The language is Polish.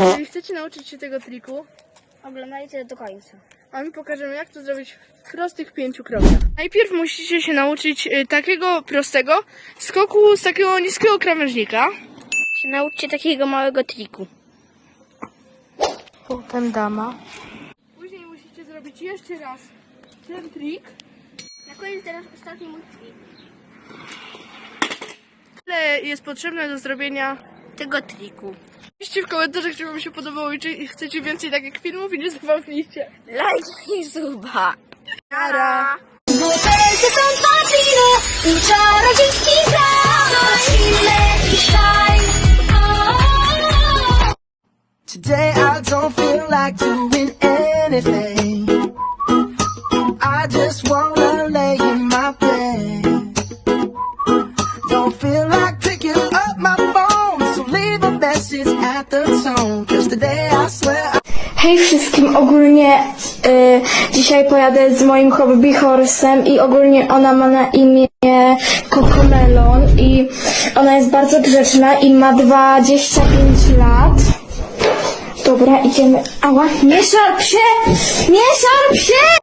Jeżeli chcecie nauczyć się tego triku, Oglądajcie do końca. a my pokażemy jak to zrobić w prostych pięciu krokach. Najpierw musicie się nauczyć y, takiego prostego skoku z takiego niskiego krawężnika. Się nauczcie takiego małego triku. Potem dama. Później musicie zrobić jeszcze raz ten trik. Na koniec teraz ostatni mój trik. Ile jest potrzebne do zrobienia Tego triku. Piszcie w komentarzach, czy wam się podobało i czy chcecie więcej takich filmów i nie zapomnijcie. Like i suba. Nara! Bo serce są i czarodziejski kraj. Today I don't feel like doing anything. I just wanna lay in my bed. Don't feel like picking up my phone, so leave a message at the tone. Cause today I swear I Hej wszystkim, ogólnie y, dzisiaj pojadę z moim hobby horsem i ogólnie ona ma na imię Cocomelon i ona jest bardzo grzeczna i ma 25 lat. Dobra, idziemy. Ała, nie szarp się! Nie szarp się!